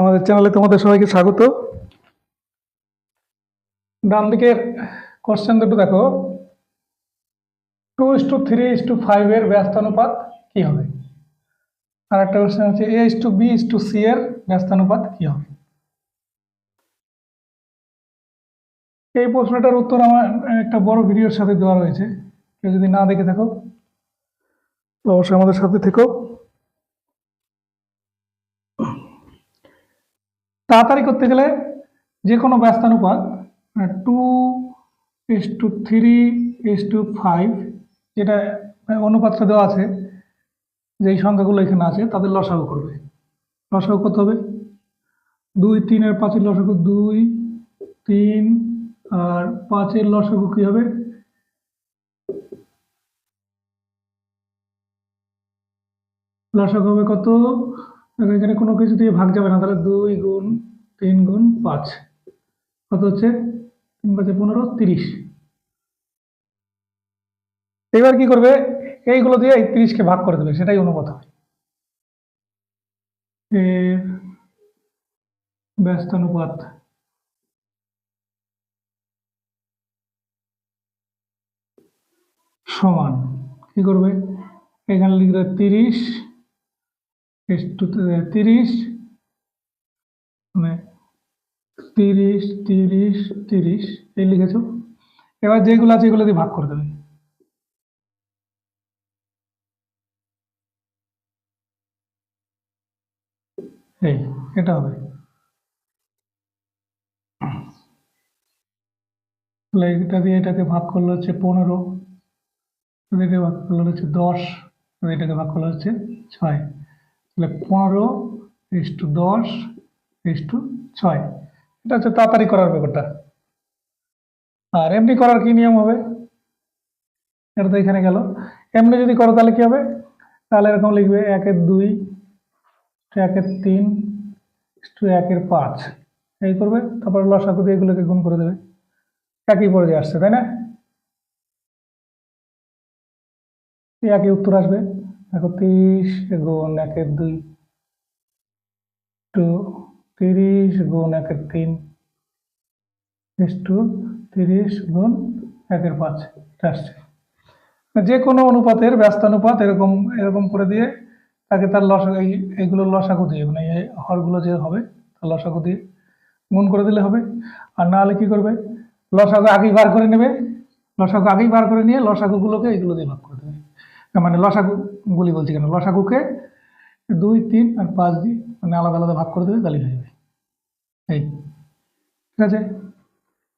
আমাদের চ্যানেলে তোমাদের সবাইকে স্বাগত। ডান দিকের কোশ্চেন দুটো দেখো। Two is two three is two ফাইভের ব্যস্তানুপাত কি হবে? আর একটা কোশ্চেন হচ্ছে A is two B is two C এর ব্যস্তানুপাত কি হবে? এই প্রশ্নটার উত্তর আমার একটা বড় ভিডিওর সাথে দেওয়া রয়েছে। কেউ যদি না দেখে থাকো, অবশ্যই আমাদের সাথে থেকো। তাড়াতাড়ি করতে গেলে যে কোনো ব্যস্তানুপাত two is two three is two five যেটা অনুপাতটা দেওয়া আছে, যেই সংখ্যাগুলো এখানে আছে, তাদের লসাগু করবে। লসাগু কত হবে দুই, তিনের পাঁচের লসাগু দুই, তিন, আর পাঁচের লসাগু কী হবে? লসাগু হবে কত? এখানে কোনো কিছু দিয়ে ভাগ যাবে না, তাহলে দুই গুণ তিন গুণ পাঁচ। কত হচ্ছে? তিন পাঁচে পনেরো, তিরিশ। এবার কি করবে? এইগুলো দিয়ে এই তিরিশকে ভাগ করে দেবে, সেটাই অনুপাত হবে এর ব্যস্তানুপাত। সমান। কি করবে? এখানে লিখবে তিরিশ তিরিশ মানে তিরিশ তিরিশ তিরিশ, এই লিখেছো? এবার যেগুলো আছে এগুলো দিয়ে ভাগ করে দেবে। এই, এটা হবে। তাহলে এটা দিয়ে এটাকে ভাগ করলে হচ্ছে পনেরো এটাকে ভাগ করলে হচ্ছে দশ এটাকে ভাগ করলে হচ্ছে ছয়। তাহলে পনেরো ইস টু দশ ইস টু ছয়। এটা হচ্ছে তাড়াতাড়ি করার ব্যাপারটা। আর এমনি করার কি নিয়ম হবে? এটা তো এখানে গেল। এমনি যদি করো তাহলে কি হবে? তাহলে এরকম লিখবে একের দুই একের তিন টু একের পাঁচ। এই করবে, তারপর লসাগু দিয়ে এগুলোকে গুণ করে দেবে। একই পর্যায়ে আসছে, তাই না? একই উত্তর আসবে। দেখো তিরিশ গুণ একের দুই টু তিরিশ গুণ একের তিন টু তিরিশ গুণ একের পাঁচ আসছে। যে কোনো অনুপাতের ব্যস্তানুপাত এরকম এরকম করে দিয়ে তাকে তার লসা, এই এইগুলো লসাগু দিয়ে মানে এই হরগুলো যে হবে, তার লসাগু দিয়ে গুণ করে দিলে হবে। আর না হলে কী করবে? লসাগু আগেই বার করে নেবে। লসাগু আগেই বার করে নিয়ে লসাগুগুলোকে এইগুলো দিয়ে ভাগ করে মানে লসাগু গুলি বলছি কেন? লসাগুকে দুই, তিন আর পাঁচ দিয়ে মানে আলাদা আলাদা ভাগ করে দেবে গালি হয়ে যাবে। এই, ঠিক আছে?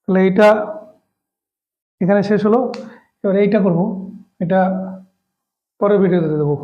তাহলে এইটা এখানে শেষ হলো। এবার এইটা করব। এটা পরের ভিডিওতে দেবো।